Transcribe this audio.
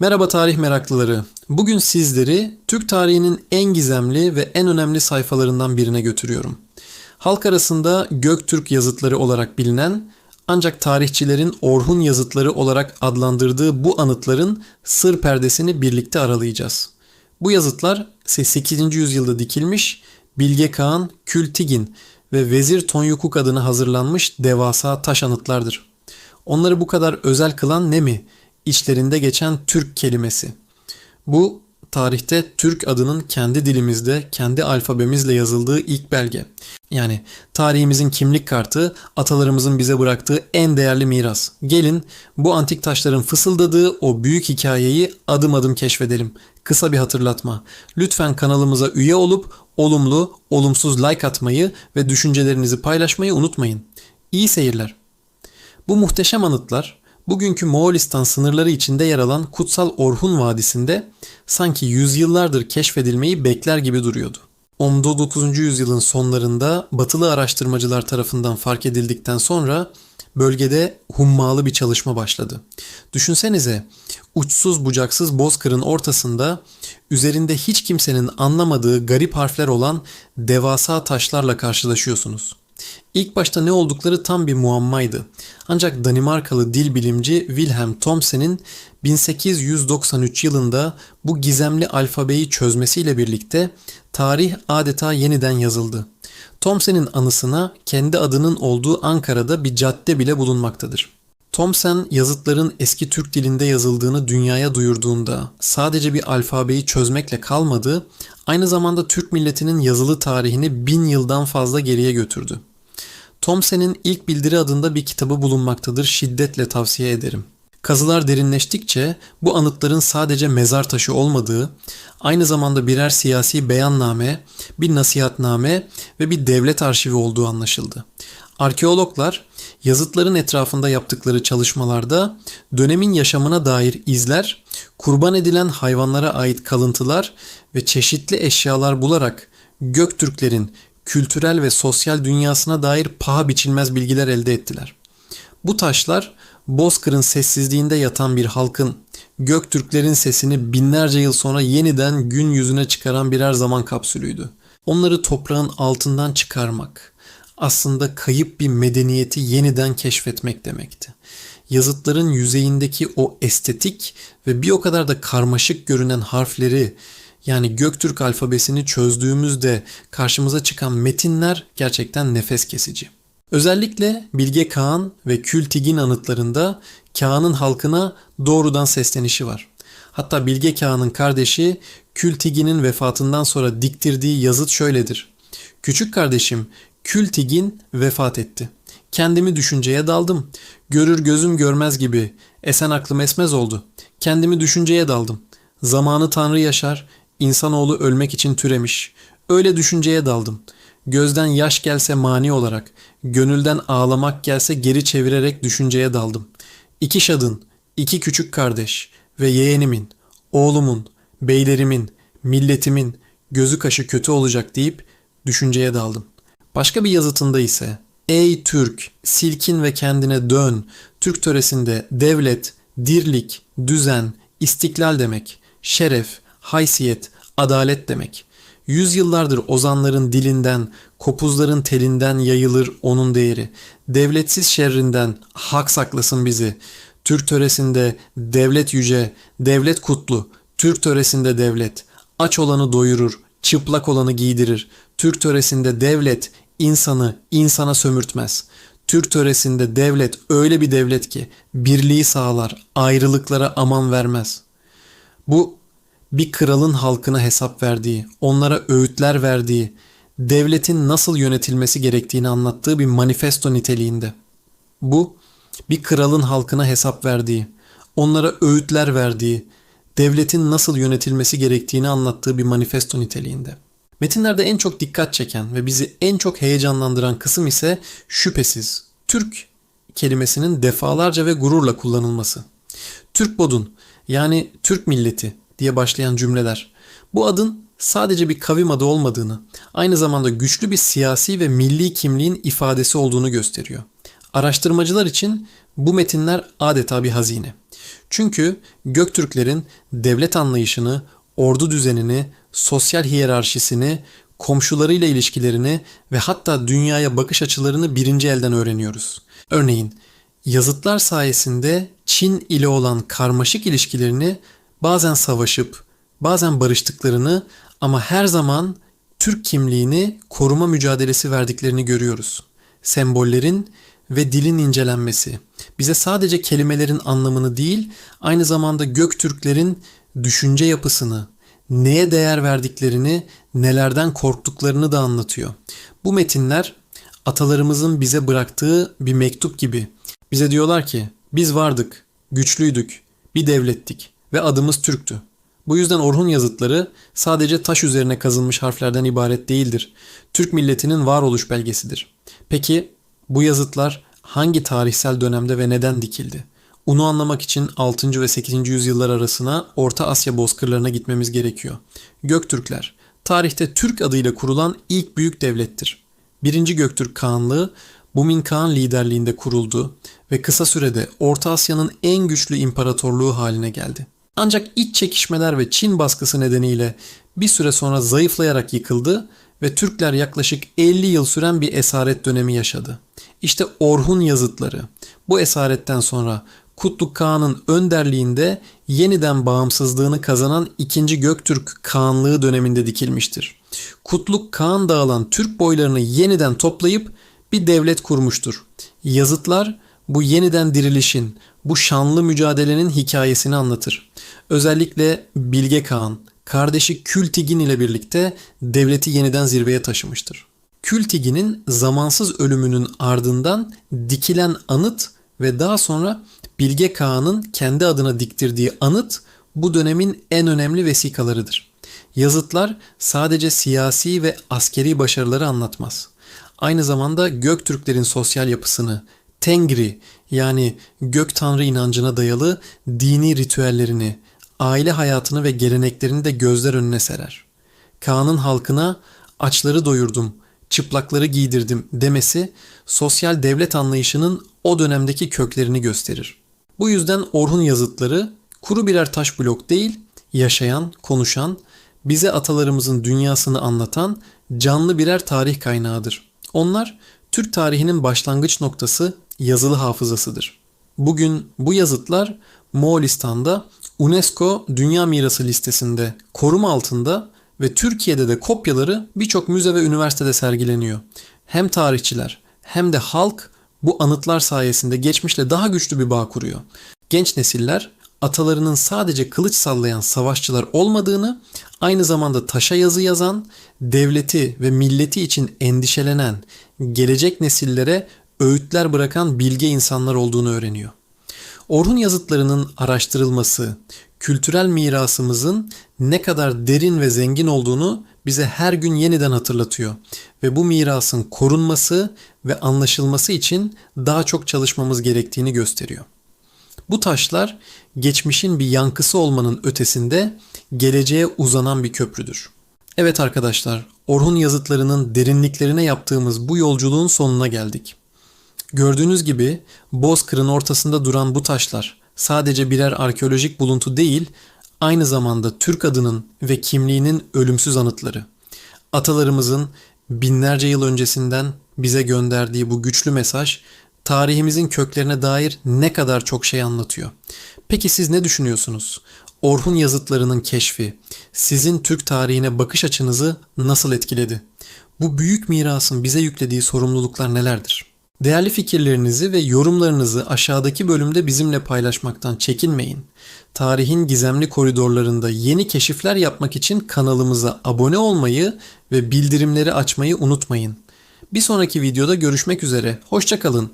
Merhaba tarih meraklıları. Bugün sizleri Türk tarihinin en gizemli ve en önemli sayfalarından birine götürüyorum. Halk arasında Göktürk yazıtları olarak bilinen ancak tarihçilerin Orhun yazıtları olarak adlandırdığı bu anıtların sır perdesini birlikte aralayacağız. Bu yazıtlar 8. yüzyılda dikilmiş Bilge Kağan Kültigin ve Vezir Tonyukuk adına hazırlanmış devasa taş anıtlardır. Onları bu kadar özel kılan ne mi? İçlerinde geçen Türk kelimesi. Bu tarihte Türk adının kendi dilimizde, kendi alfabemizle yazıldığı ilk belge. Yani tarihimizin kimlik kartı, atalarımızın bize bıraktığı en değerli miras. Gelin bu antik taşların fısıldadığı o büyük hikayeyi adım adım keşfedelim. Kısa bir hatırlatma. Lütfen kanalımıza üye olup olumlu, olumsuz like atmayı ve düşüncelerinizi paylaşmayı unutmayın. İyi seyirler. Bu muhteşem anıtlar bugünkü Moğolistan sınırları içinde yer alan Kutsal Orhun Vadisi'nde sanki yüzyıllardır keşfedilmeyi bekler gibi duruyordu. 19. yüzyılın sonlarında batılı araştırmacılar tarafından fark edildikten sonra bölgede hummalı bir çalışma başladı. Düşünsenize uçsuz bucaksız bozkırın ortasında üzerinde hiç kimsenin anlamadığı garip harfler olan devasa taşlarla karşılaşıyorsunuz. İlk başta ne oldukları tam bir muammaydı. Ancak Danimarkalı dil bilimci Wilhelm Thomsen'in 1893 yılında bu gizemli alfabeyi çözmesiyle birlikte tarih adeta yeniden yazıldı. Thomsen'in anısına kendi adının olduğu Ankara'da bir cadde bile bulunmaktadır. Thomsen yazıtların eski Türk dilinde yazıldığını dünyaya duyurduğunda sadece bir alfabeyi çözmekle kalmadı, aynı zamanda Türk milletinin yazılı tarihini bin yıldan fazla geriye götürdü. Thomsen'in ilk bildiri adında bir kitabı bulunmaktadır şiddetle tavsiye ederim. Kazılar derinleştikçe bu anıtların sadece mezar taşı olmadığı, aynı zamanda birer siyasi beyanname, bir nasihatname ve bir devlet arşivi olduğu anlaşıldı. Arkeologlar yazıtların etrafında yaptıkları çalışmalarda dönemin yaşamına dair izler, kurban edilen hayvanlara ait kalıntılar ve çeşitli eşyalar bularak Göktürklerin kültürel ve sosyal dünyasına dair paha biçilmez bilgiler elde ettiler. Bu taşlar Bozkır'ın sessizliğinde yatan bir halkın Göktürklerin sesini binlerce yıl sonra yeniden gün yüzüne çıkaran birer zaman kapsülüydü. Onları toprağın altından çıkarmak aslında kayıp bir medeniyeti yeniden keşfetmek demekti. Yazıtların yüzeyindeki o estetik ve bir o kadar da karmaşık görünen harfleri yani Göktürk alfabesini çözdüğümüzde karşımıza çıkan metinler gerçekten nefes kesici. Özellikle Bilge Kağan ve Kültigin anıtlarında Kağan'ın halkına doğrudan seslenişi var. Hatta Bilge Kağan'ın kardeşi Kültigin'in vefatından sonra diktirdiği yazıt şöyledir. Küçük kardeşim Kültigin vefat etti. Kendimi düşünceye daldım. Görür gözüm görmez gibi. Esen aklım esmez oldu. Kendimi düşünceye daldım. Zamanı Tanrı yaşar, insanoğlu ölmek için türemiş. Öyle düşünceye daldım. Gözden yaş gelse mani olarak, gönülden ağlamak gelse geri çevirerek düşünceye daldım. İki şadın, iki küçük kardeş ve yeğenimin, oğlumun, beylerimin, milletimin gözü kaşı kötü olacak deyip düşünceye daldım. Başka bir yazıtında ise Ey Türk, silkin ve kendine dön. Türk töresinde devlet, dirlik, düzen, istiklal demek. Şeref, haysiyet, adalet demek. Yüzyıllardır ozanların dilinden, kopuzların telinden yayılır onun değeri. Devletsiz şerrinden hak saklasın bizi. Türk töresinde devlet yüce, devlet kutlu. Türk töresinde devlet. Aç olanı doyurur, çıplak olanı giydirir. Türk töresinde devlet insanı insana sömürtmez. Türk töresinde devlet öyle bir devlet ki birliği sağlar, ayrılıklara aman vermez. Bu bir kralın halkına hesap verdiği, onlara öğütler verdiği, devletin nasıl yönetilmesi gerektiğini anlattığı bir manifesto niteliğinde. Bu bir kralın halkına hesap verdiği, onlara öğütler verdiği, devletin nasıl yönetilmesi gerektiğini anlattığı bir manifesto niteliğinde. Metinlerde en çok dikkat çeken ve bizi en çok heyecanlandıran kısım ise şüphesiz Türk kelimesinin defalarca ve gururla kullanılması. Türk bodun yani Türk milleti diye başlayan cümleler. Bu adın sadece bir kavim adı olmadığını, aynı zamanda güçlü bir siyasi ve milli kimliğin ifadesi olduğunu gösteriyor. Araştırmacılar için bu metinler adeta bir hazine. Çünkü Göktürklerin devlet anlayışını, ordu düzenini, sosyal hiyerarşisini, komşularıyla ilişkilerini ve hatta dünyaya bakış açılarını birinci elden öğreniyoruz. Örneğin yazıtlar sayesinde Çin ile olan karmaşık ilişkilerini bazen savaşıp, bazen barıştıklarını ama her zaman Türk kimliğini koruma mücadelesi verdiklerini görüyoruz. Sembollerin ve dilin incelenmesi bize sadece kelimelerin anlamını değil, aynı zamanda Göktürklerin düşünce yapısını, neye değer verdiklerini, nelerden korktuklarını da anlatıyor. Bu metinler atalarımızın bize bıraktığı bir mektup gibi. Bize diyorlar ki biz vardık, güçlüydük, bir devlettik ve adımız Türktü. Bu yüzden Orhun yazıtları sadece taş üzerine kazınmış harflerden ibaret değildir. Türk milletinin varoluş belgesidir. Peki bu yazıtlar hangi tarihsel dönemde ve neden dikildi? Bunu anlamak için 6. ve 8. yüzyıllar arasına Orta Asya bozkırlarına gitmemiz gerekiyor. Göktürkler, tarihte Türk adıyla kurulan ilk büyük devlettir. 1. Göktürk Kağanlığı Bumin Kağan liderliğinde kuruldu ve kısa sürede Orta Asya'nın en güçlü imparatorluğu haline geldi. Ancak iç çekişmeler ve Çin baskısı nedeniyle bir süre sonra zayıflayarak yıkıldı ve Türkler yaklaşık 50 yıl süren bir esaret dönemi yaşadı. İşte Orhun yazıtları bu esaretten sonra Kutluk Kağan'ın önderliğinde yeniden bağımsızlığını kazanan 2. Göktürk Kağanlığı döneminde dikilmiştir. Kutluk Kağan dağılan Türk boylarını yeniden toplayıp bir devlet kurmuştur. Yazıtlar bu yeniden dirilişin, bu şanlı mücadelenin hikayesini anlatır. Özellikle Bilge Kağan, kardeşi Kültigin ile birlikte devleti yeniden zirveye taşımıştır. Kültigin'in zamansız ölümünün ardından dikilen anıt ve daha sonra Bilge Kağan'ın kendi adına diktirdiği anıt bu dönemin en önemli vesikalarıdır. Yazıtlar sadece siyasi ve askeri başarıları anlatmaz. Aynı zamanda Göktürklerin sosyal yapısını, Tengri yani gök tanrı inancına dayalı dini ritüellerini, aile hayatını ve geleneklerini de gözler önüne serer. Kaan'ın halkına açları doyurdum, çıplakları giydirdim demesi sosyal devlet anlayışının o dönemdeki köklerini gösterir. Bu yüzden Orhun yazıtları kuru birer taş blok değil, yaşayan, konuşan, bize atalarımızın dünyasını anlatan canlı birer tarih kaynağıdır. Onlar Türk tarihinin başlangıç noktası yazılı hafızasıdır. Bugün bu yazıtlar Moğolistan'da UNESCO Dünya Mirası listesinde koruma altında ve Türkiye'de de kopyaları birçok müze ve üniversitede sergileniyor. Hem tarihçiler hem de halk bu anıtlar sayesinde geçmişle daha güçlü bir bağ kuruyor. Genç nesiller atalarının sadece kılıç sallayan savaşçılar olmadığını, aynı zamanda taşa yazı yazan, devleti ve milleti için endişelenen, gelecek nesillere öğütler bırakan bilge insanlar olduğunu öğreniyor. Orhun yazıtlarının araştırılması, kültürel mirasımızın ne kadar derin ve zengin olduğunu bize her gün yeniden hatırlatıyor ve bu mirasın korunması ve anlaşılması için daha çok çalışmamız gerektiğini gösteriyor. Bu taşlar geçmişin bir yankısı olmanın ötesinde geleceğe uzanan bir köprüdür. Evet arkadaşlar, Orhun yazıtlarının derinliklerine yaptığımız bu yolculuğun sonuna geldik. Gördüğünüz gibi Bozkır'ın ortasında duran bu taşlar sadece birer arkeolojik buluntu değil, aynı zamanda Türk adının ve kimliğinin ölümsüz anıtları. Atalarımızın binlerce yıl öncesinden bize gönderdiği bu güçlü mesaj tarihimizin köklerine dair ne kadar çok şey anlatıyor. Peki siz ne düşünüyorsunuz? Orhun yazıtlarının keşfi sizin Türk tarihine bakış açınızı nasıl etkiledi? Bu büyük mirasın bize yüklediği sorumluluklar nelerdir? Değerli fikirlerinizi ve yorumlarınızı aşağıdaki bölümde bizimle paylaşmaktan çekinmeyin. Tarihin gizemli koridorlarında yeni keşifler yapmak için kanalımıza abone olmayı ve bildirimleri açmayı unutmayın. Bir sonraki videoda görüşmek üzere. Hoşçakalın.